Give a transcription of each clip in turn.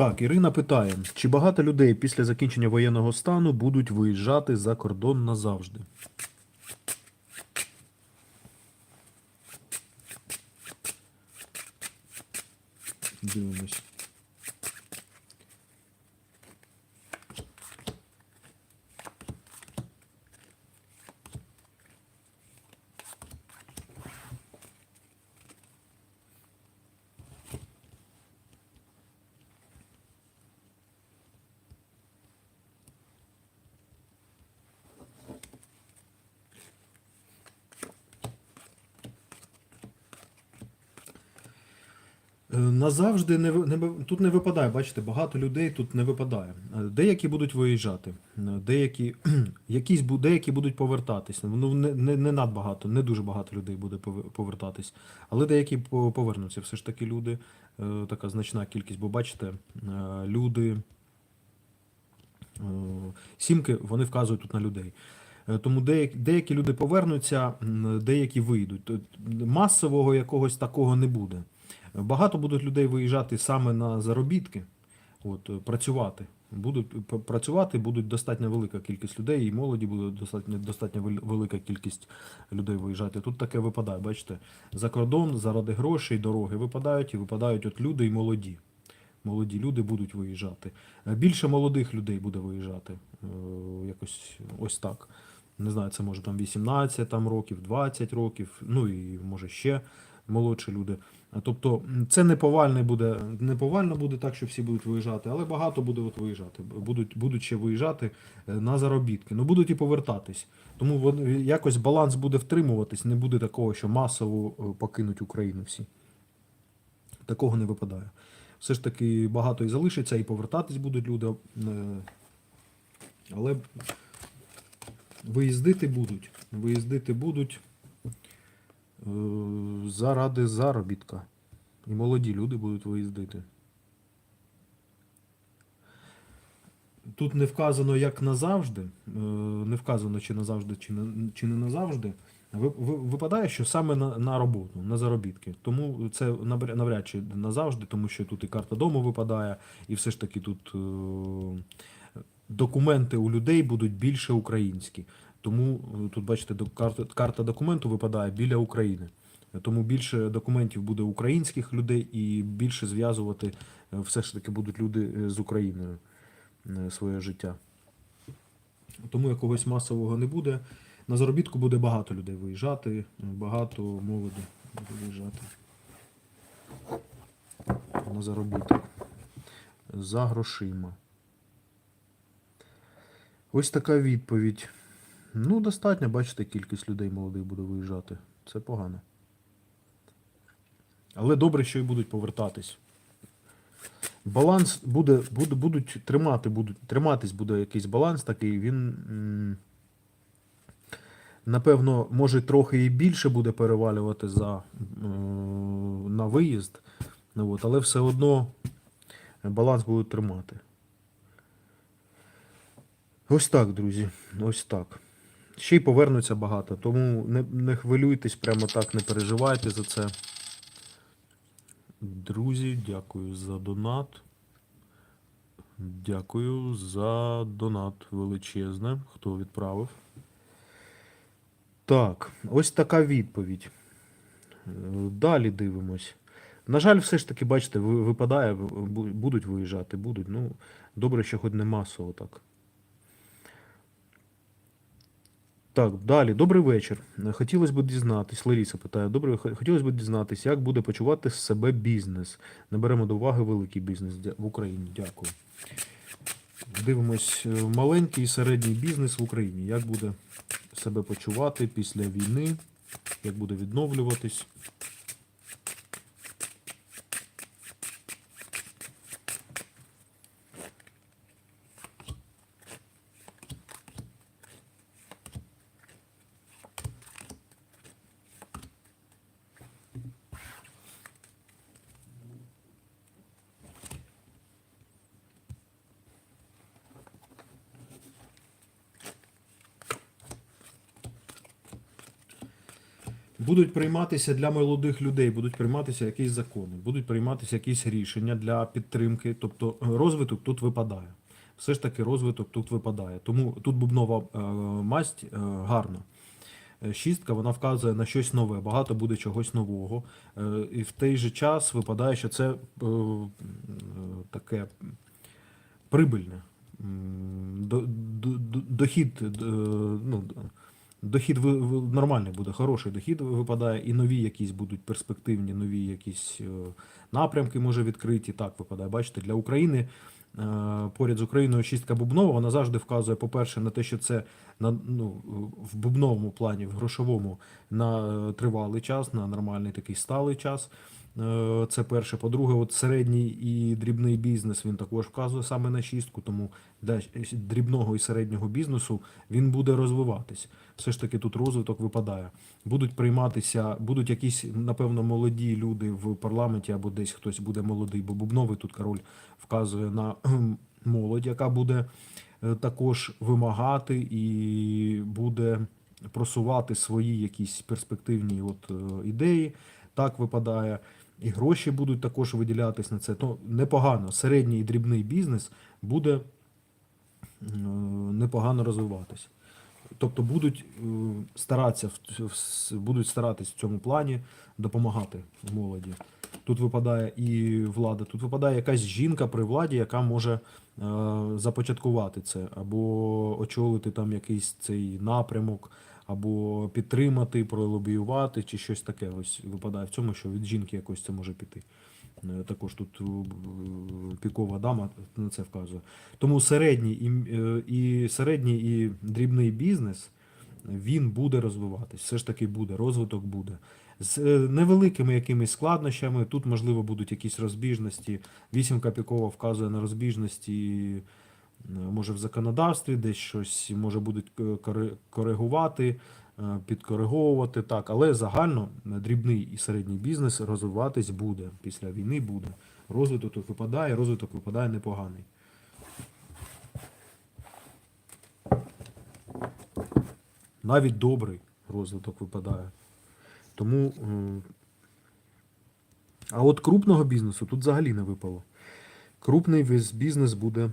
Так, Ірина питає, чи багато людей після закінчення воєнного стану будуть виїжджати за кордон назавжди? Дивимось. Назавжди не, не тут не випадає, бачите, багато людей тут не випадає. Е, Деякі будуть виїжджати, е, деякі, якісь, деякі будуть повертатись. Ну, не, не, не надбагато, не дуже багато людей буде повертатись. Але деякі повернуться. Все ж таки люди, е, така значна кількість, бо бачите, люди. Сімки вони вказують тут на людей. Тому деякі, деякі люди повернуться, деякі вийдуть. Масового якогось такого не буде. Багато будуть людей виїжджати саме на заробітки, от, е, працювати. Будуть працювати, будуть достатньо велика кількість людей, і молоді буде достатньо, достатньо велика кількість людей виїжджати. Тут таке випадає, бачите, за кордон, заради грошей, дороги випадають і випадають от люди і молоді. Молоді люди будуть виїжджати. Е, Більше молодих людей буде виїжджати. Е, Якось ось так. Не знаю, це може там 18 там, років, 20 років, ну і може ще молодші люди. Тобто це не повальне буде, не повально буде так, що всі будуть виїжджати, але багато буде от виїжджати. Будуть, будуть ще виїжджати е, на заробітки. Ну будуть і повертатись. Тому вон- якось баланс буде втримуватись, не буде такого, що масово е, покинуть Україну всі. Такого не випадає. Все ж таки багато і залишиться, і повертатись будуть люди. е, Але виїздити будуть. Виїздити будуть е, заради заробітка. І молоді люди будуть виїздити. Тут не вказано як назавжди, е, не вказано чи назавжди, чи не, чи не назавжди. Ви- ви- Випадає, що саме на, на роботу, на заробітки. Тому це навряд чи назавжди, тому що тут і карта дому випадає, і все ж таки тут е, документи у людей будуть більше українські. Тому е, тут, бачите, карта, карта документу випадає біля України. Тому більше документів буде українських людей і більше зв'язувати е, все ж таки будуть люди е, з Україною своє життя. Тому якогось масового не буде. На заробітку буде багато людей виїжджати, багато молоді буде виїжджати. На заробіток. За грошима. Ось така відповідь. Ну, достатньо, бачите, кількість людей молодих буде виїжджати. Це погано. Але добре, що і будуть повертатись. Баланс буде, буде, будуть тримати, будуть, триматись буде якийсь баланс такий, він, напевно, може трохи і більше буде перевалювати за, на виїзд, ну, от, але все одно баланс будуть тримати. Ось так, друзі. Ось так. Ще й повернуться багато, тому не, не хвилюйтесь, прямо так не переживайте за це. Друзі, дякую за донат. Дякую за донат величезне, хто відправив. Так, ось така відповідь. Далі дивимось. На жаль, все ж таки, бачите, випадає, будуть виїжджати, будуть. Ну, добре, що хоч не масово так. Так, далі. Добрий вечір. Хотілося б дізнатись, Ларіса питає, добре, хотілося б дізнатись, як буде почувати себе бізнес. Не беремо до уваги великий бізнес в Україні. Дякую. Дивимось е, маленький і середній бізнес в Україні. Як буде себе почувати після війни, як буде відновлюватись. Будуть прийматися для молодих людей, будуть прийматися якісь закони, будуть прийматися якісь рішення для підтримки. Тобто е, розвиток тут випадає. Все ж таки розвиток тут випадає. Тому тут бубнова е, масть е, гарна. Шістка вона вказує на щось нове, багато буде чогось нового. І в той же час випадає, що це таке прибильне. До- до- до- Дохід, ну, дохід нормальний буде, хороший дохід випадає, і нові якісь будуть перспективні, нові якісь е, напрямки може відкриті. Так випадає. Бачите, для України е, поряд з Україною шістка бубнова, вона завжди вказує, по-перше, на те, що це на, ну, в бубновому плані, в грошовому на е, тривалий час, на нормальний такий сталий час. Е, Це перше. По-друге, от середній і дрібний бізнес він також вказує саме на шістку, тому для дрібного і середнього бізнесу він буде розвиватись. Все ж таки тут розвиток випадає. Будуть прийматися, будуть якісь, напевно, молоді люди в парламенті або десь хтось буде молодий, бо бубновий тут король вказує на молодь, яка буде е, також вимагати і буде просувати свої якісь перспективні от, е, ідеї. Так випадає. І гроші будуть також виділятись на це. То непогано. Середній і дрібний бізнес буде е, непогано розвиватися. Тобто будуть е, старатися будуть старатись в цьому плані допомагати молоді. Тут випадає і влада, тут випадає якась жінка при владі, яка може е, започаткувати це, або очолити там якийсь цей напрямок, або підтримати, пролобіювати, чи щось таке. Ось випадає в цьому, що від жінки якось це може піти. Е, Також тут е, пікова дама на це вказує. Тому середній і, е, і середній і дрібний бізнес він буде розвиватись. Все ж таки буде, розвиток буде. З невеликими якимись складнощами. Тут, можливо, будуть якісь розбіжності. Вісімка пікова вказує на розбіжності, може в законодавстві, десь щось може будуть е, коригувати, е, підкориговувати. Так, але загально е, дрібний і середній бізнес розвиватись буде. Після війни буде. Розвиток тут випадає, розвиток випадає непоганий. Навіть добрий розвиток випадає. Тому. е, А от крупного бізнесу тут взагалі не випало. Крупний весь бізнес буде,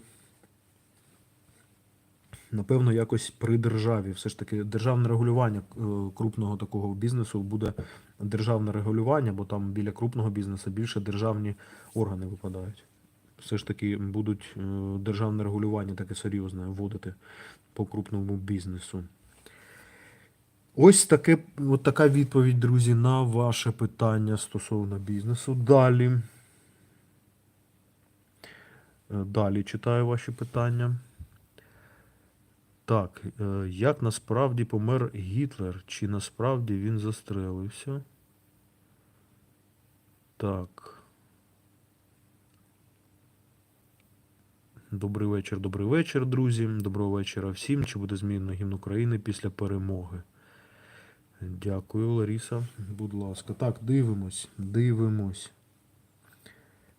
напевно, якось при державі. Все ж таки, державне регулювання е, крупного такого бізнесу буде державне регулювання, бо там біля крупного бізнесу більше державні органи випадають. Все ж таки будуть е, державне регулювання таке серйозне вводити по крупному бізнесу. Ось таке, от така відповідь, друзі, на ваше питання стосовно бізнесу. Далі. Е, Далі читаю ваші питання. Так, е, як насправді помер Гітлер? Чи насправді він застрелився? Так. Добрий вечір, добрий вечір, друзі. Доброго вечора всім. Чи буде змінено гімн України після перемоги? Дякую, Ларіса. Будь ласка. Так, дивимось, дивимось.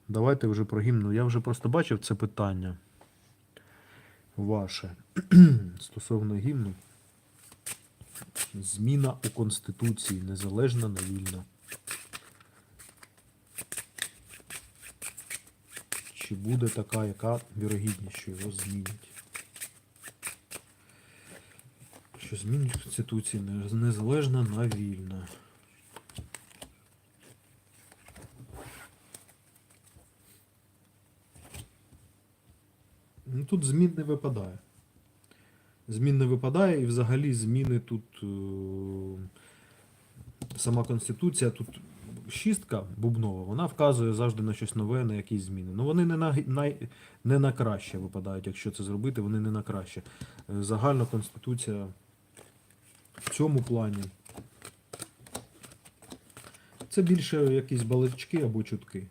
Давайте вже про гімн. Ну, Я вже просто бачив це питання ваше стосовно гімну. Зміна у Конституції незалежна, невільна. Чи буде така, яка вірогідність, що його змінять? Що змінить Конституції незалежна на вільна. Тут змін не випадає. Змін не випадає, і взагалі зміни тут. е, Сама Конституція, тут шістка бубнова, вона вказує завжди на щось нове, на якісь зміни. Ну вони не на, на, не на краще випадають, якщо це зробити, вони не на краще. Е, Загальна Конституція в цьому плані. Це більше якісь балачки або чутки.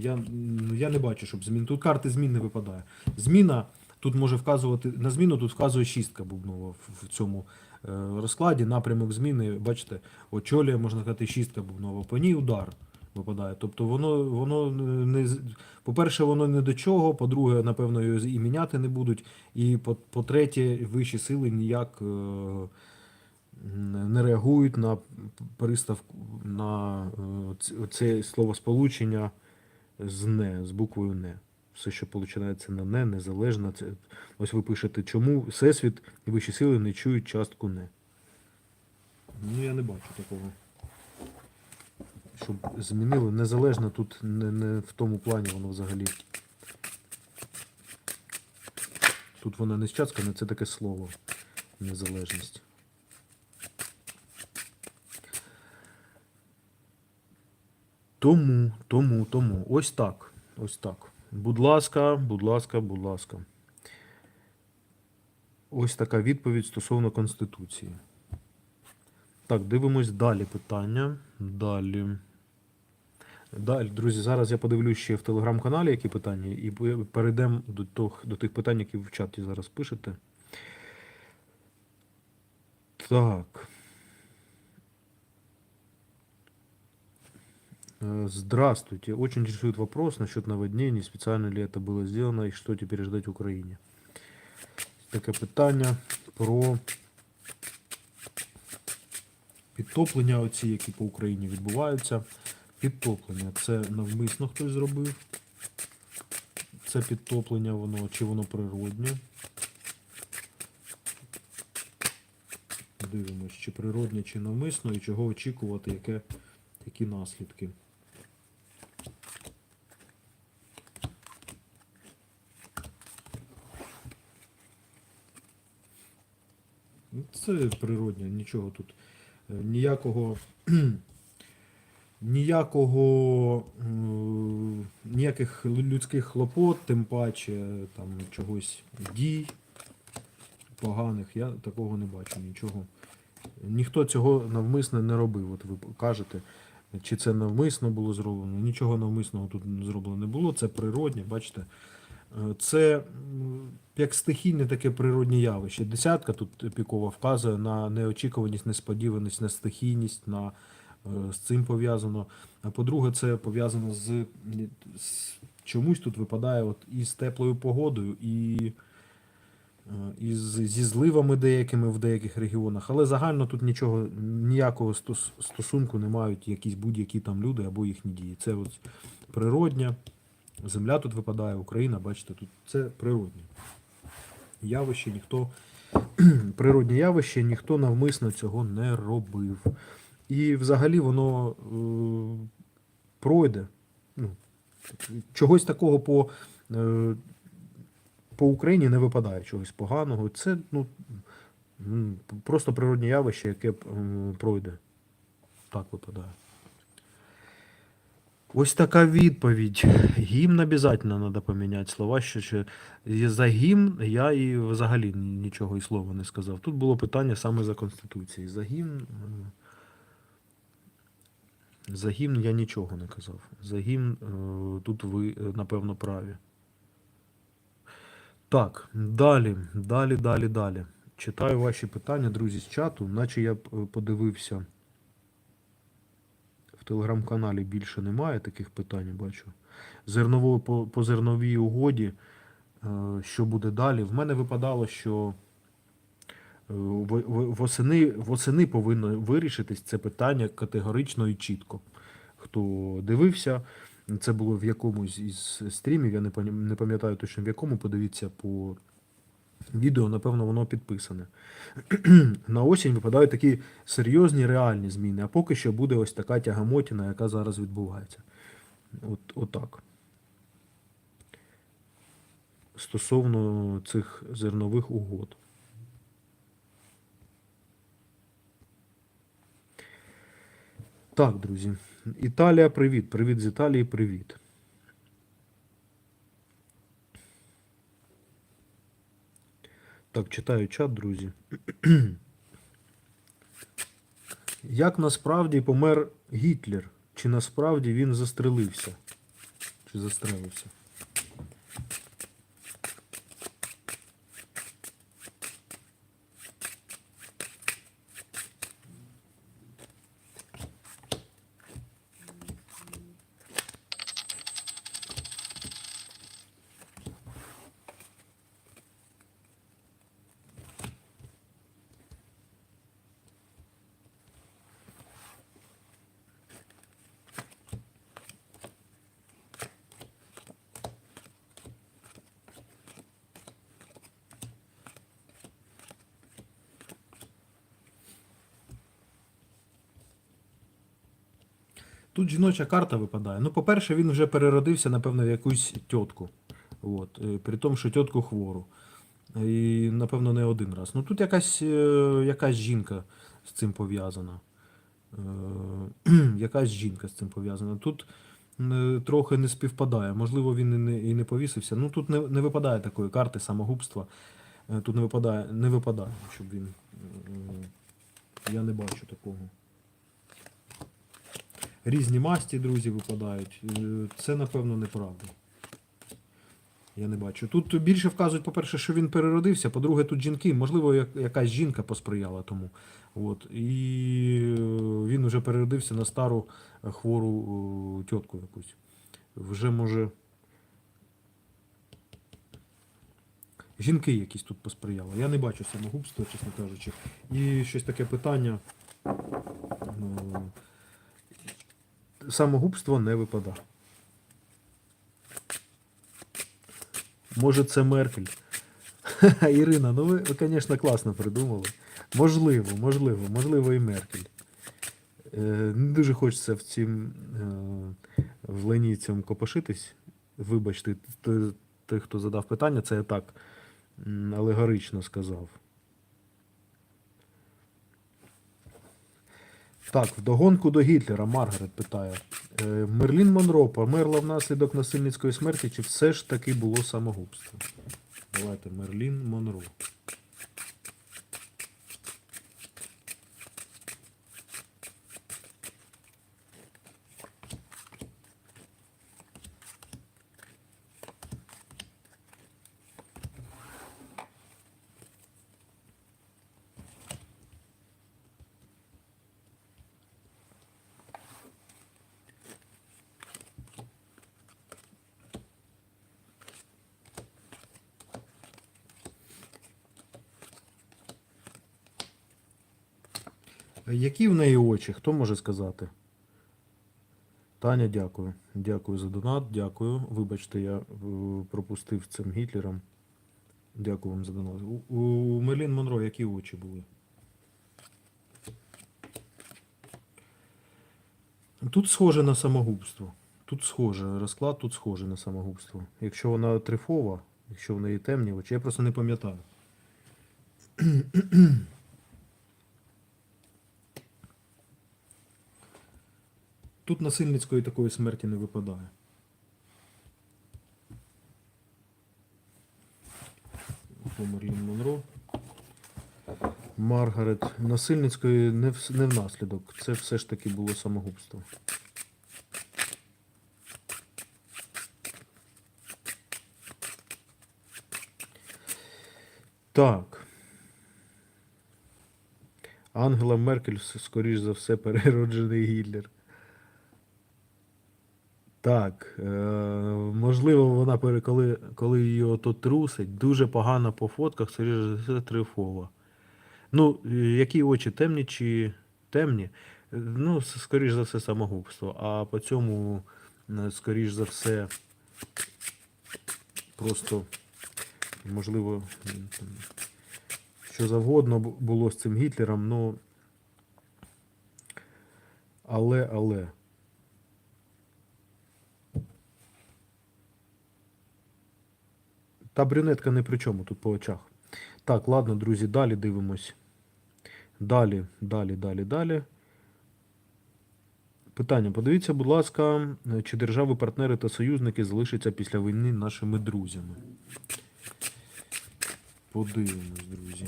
Я, ну, я не бачу, щоб змін. Тут карти змін не випадає. Зміна тут може вказувати. На зміну тут вказує шістка бубнова в, цьому е, розкладі. Напрямок зміни, бачите, очолює, можна сказати, шістка бубнова. По ній удар випадає. Тобто воно, воно не по-перше, воно не до чого, по-друге, напевно, його і міняти не будуть. І по- по-третє, вищі сили ніяк. е, не реагують на приставку на е, це словосполучення з не, з буквою не. Все, що починається на не, незалежно. Це, ось ви пишете, чому Всесвіт і вищі сили не чують частку не. Ну, я не бачу такого. Щоб змінили. Незалежно тут не, не в тому плані воно взагалі. Тут вона не счаткане, це таке слово. Незалежність. Тому, тому, тому. Ось так. Ось так. Будь ласка, будь ласка, будь ласка. Ось така відповідь стосовно Конституції. Так, дивимось далі питання. Далі. Далі, друзі, зараз я подивлюсь ще в телеграм-каналі, які питання, і перейдемо до, тох, до тих питань, які ви в чаті зараз пишете. Так. Здравствуйте. Очень интересует вопрос насчет наводнений. Специально ли это было сделано и что теперь ждать Украине? Таке питання про підтоплення, оці, які по Україні відбуваються. Підтоплення це навмисно хтось зробив. Це підтоплення, воно чи воно природнє. Дивимось, чи природнє, чи навмисно, і чого очікувати, яке, які наслідки. Це природнє, нічого тут. е, Ніякого. Ніякого е, ніяких людських хлопот, тим паче там чогось дій поганих, я такого не бачу нічого. Ніхто цього навмисно не робив. От ви кажете, чи це навмисно було зроблено. Нічого навмисного тут зроблено не було. Це природне, бачите. Це як стихійне таке природне явище. Десятка тут пікова вказує на неочікуваність, несподіваність, на стихійність, на е, з цим пов'язано. А по-друге, це пов'язано з, з чомусь тут випадає от і з теплою погодою, і, е, і зі зливами деякими в деяких регіонах. Але загально тут нічого, ніякого стос- стосунку не мають якісь будь-які там люди або їхні дії. Це от природня. Земля тут випадає, Україна, бачите, тут це природне явище, ніхто природне явище, ніхто навмисно цього не робив. І взагалі воно е, пройде. Ну, чогось такого по, е, по Україні не випадає, чогось поганого. Це ну, просто природне явище, яке е, пройде. Так випадає. Ось така відповідь. Гімн обов'язково треба поміняти слова. Що, що за гімн я і взагалі нічого і слова не сказав. Тут було питання саме за Конституцією. За гімн. За гімн я нічого не казав. За гімн е, тут ви, е, напевно, праві. Так, далі, далі, далі, далі. Читаю ваші питання, друзі, з чату, наче я е, подивився. Телеграм-каналі більше немає таких питань, бачу. Зернової по, по зерновій угоді, е, що буде далі. В мене випадало, що е, восени, восени повинно вирішитись це питання категорично і чітко. Хто дивився, це було в якомусь із стрімів, я не пам'ятаю точно в якому, подивіться по відео, напевно, воно підписане. На осінь випадають такі серйозні реальні зміни, а поки що буде ось така тягамотіна, яка зараз відбувається. От, отак. Стосовно цих зернових угод. Так, друзі. Італія, привіт. Привіт з Італії, привіт. Так, читаю чат, друзі. Як насправді помер Гітлер? Чи насправді він застрелився? Чи застрелився? Тут жіноча карта випадає. Ну, по-перше, він вже переродився, напевно, в якусь тітку. От. е, При тому, що тітку хвору. І, напевно, не один раз. Ну тут якась, е, якась жінка з цим пов'язана. Е, якась жінка з цим пов'язана. Тут трохи не співпадає. Можливо, він і не, і не повісився. Ну тут не, не випадає такої карти самогубства. Тут не випадає, не випадає, щоб він. Я не бачу такого. Різні масті, друзі, випадають. Е, Це, напевно, неправда. Я не бачу. Тут більше вказують, по-перше, що він переродився, по-друге, тут жінки, можливо, якась жінка посприяла тому. От. І е, він вже переродився на стару е, хвору тітку якусь. Вже може. Жінки якісь тут посприяли. Я не бачу самогубства, чесно кажучи. І щось таке питання. Самогубство не випадає. Може, це Меркель. Ірина, ну ви, ви, звісно, класно придумали. Можливо, можливо, можливо, і Меркель. Е, не дуже хочеться в цім е, в лені цьому копошитись. Вибачте, той, той, хто задав питання, це я так алегорично сказав. Так, вдогонку до Гітлера Маргарет питає. Е, Мерлін Монро померла внаслідок насильницької смерті, чи все ж таки було самогубство? Давайте Мерлін Монро. Які в неї очі? Хто може сказати? Таня, дякую. Дякую за донат, дякую. Вибачте, я е, пропустив цим Гітлером. Дякую вам за донат. У, у Мелін Монро які очі були? Тут схоже на самогубство. Тут схоже, розклад тут схожий на самогубство. Якщо вона трифова, якщо в неї темні очі, я просто не пам'ятаю. Тут насильницької такої смерті не випадає. Мерлін Монро. Маргарет. Насильницької не, внаслідок. Це все ж таки було самогубство. Так. Ангела Меркель, скоріш за все, перероджений Гітлер. Так, е, можливо, вона коли, коли її ото трусить, дуже погано по фотках, скоріш за все, трифова. Ну, які очі темні чи темні? Е, Ну, скоріш за все, самогубство. А по цьому, е, скоріш за все, просто, можливо, що завгодно було з цим Гітлером, ну. Але, але. Та брюнетка не при чому тут по очах. Так, ладно, друзі, далі дивимось. Далі, далі, далі, далі. Питання. Подивіться, будь ласка, чи держави, партнери та союзники залишаться після війни нашими друзями. Подивимось, друзі.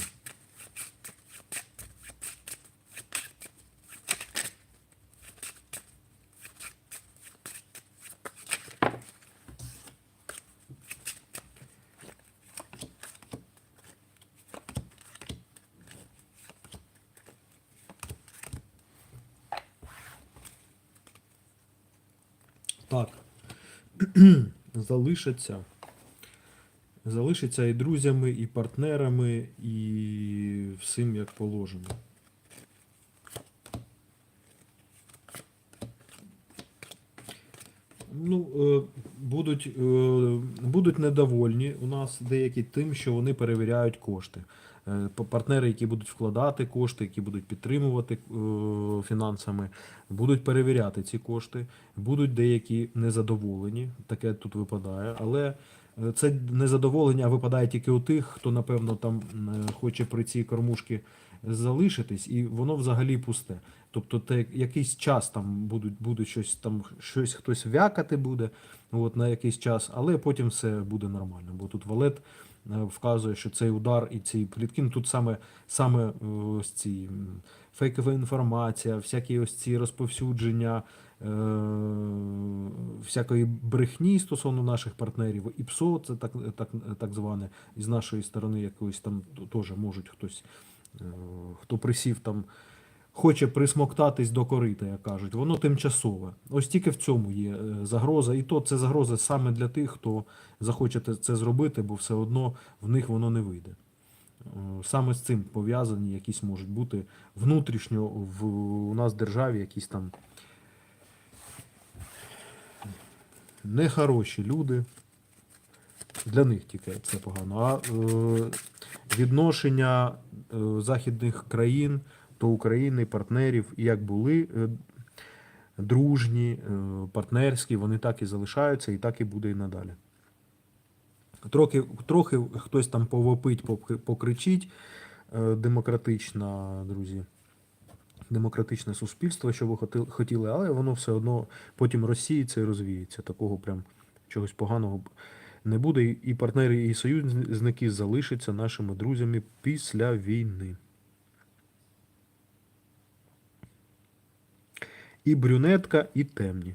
Так. залишаться. Залишиться і друзями, і партнерами, і всім як положено. Ну, е, будуть, е, будуть недовольні у нас деякі тим, що вони перевіряють кошти. Е, па- партнери, які будуть вкладати кошти, які будуть підтримувати е, фінансами, будуть перевіряти ці кошти, будуть деякі незадоволені, таке тут випадає, але е, це незадоволення випадає тільки у тих, хто, напевно, там хоче при цій кормушці залишитись, і воно взагалі пусте. Тобто, те, якийсь час там будуть, буде щось там, щось хтось вякати буде от, на якийсь час, але потім все буде нормально. Бо тут валет вказує, що цей удар і ці плітки, ну, тут саме, саме е, ось ці фейкова інформація, всякі ось ці розповсюдження. е, Всякої брехні стосовно наших партнерів, і ПСО, це так, так, так зване, і з нашої сторони якоїсь там теж можуть хтось, е, хто присів там, хоче присмоктатись до корита, як кажуть, воно тимчасове. Ось тільки в цьому є е, загроза, і то це загроза саме для тих, хто захоче це зробити, бо все одно в них воно не вийде. Е, Саме з цим пов'язані якісь можуть бути внутрішньо в у нас державі якісь там нехороші люди. Для них тільки це погано. А е, відношення е, західних країн до України, партнерів, як були е, дружні, е, партнерські, вони так і залишаються, і так і буде і надалі. Трохи, трохи хтось там повопить, покричить е, демократично, друзі. Демократичне суспільство, що ви хотіли, але воно все одно потім розсіється і розвіється. Такого прям чогось поганого не буде. І партнери, і союзники залишаться нашими друзями після війни. І брюнетка, і темні.